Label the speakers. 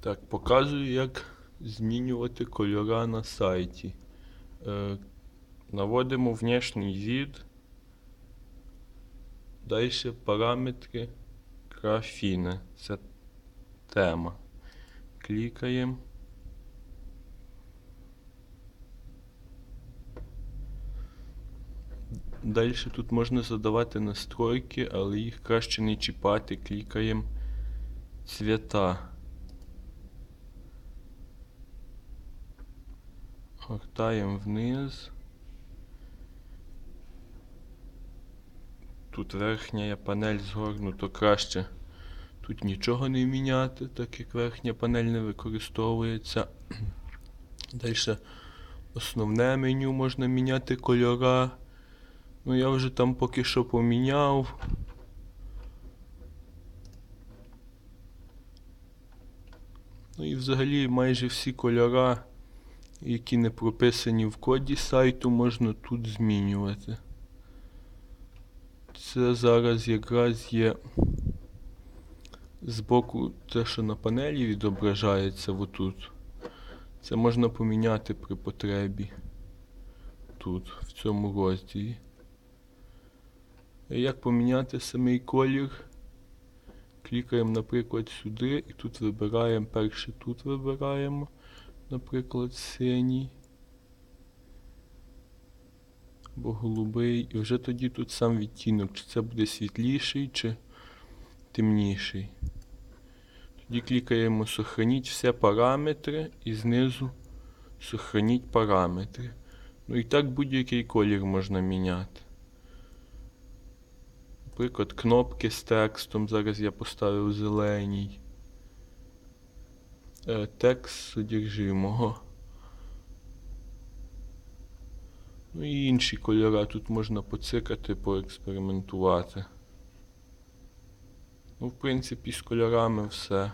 Speaker 1: Так, показую, як змінювати кольора на сайті. Е, наводимо внешній вид. Далі параметри графіни. Це тема. Клікаємо. Далі тут можна задавати настройки, але їх краще не чіпати. Клікаємо цвята. Гортаємо вниз. Тут верхня панель згорнуто краще. Тут нічого не міняти, так як верхня панель не використовується. Далі основне меню можна міняти кольора. Ну я вже там поки що поміняв. Ну і взагалі майже всі кольора, які не прописані в коді сайту, можна тут змінювати. Це зараз якраз є збоку те, що на панелі відображається отут. Це можна поміняти при потребі тут, в цьому розділі. Як поміняти самий колір? Клікаємо, наприклад, сюди і тут вибираємо перше тут вибираємо, наприклад, синій або голубий. І вже тоді тут сам відтінок, чи це буде світліший, чи темніший. Тоді клікаємо Сохраніть все параметри і знизу Сохраніть параметри. Ну і так будь-який колір можна міняти. Наприклад, кнопки з текстом. Зараз я поставив зеленій. Е, Текст содержимого. Ну і інші кольори тут можна поцикати, поекспериментувати. Ну, в принципі, з кольорами все.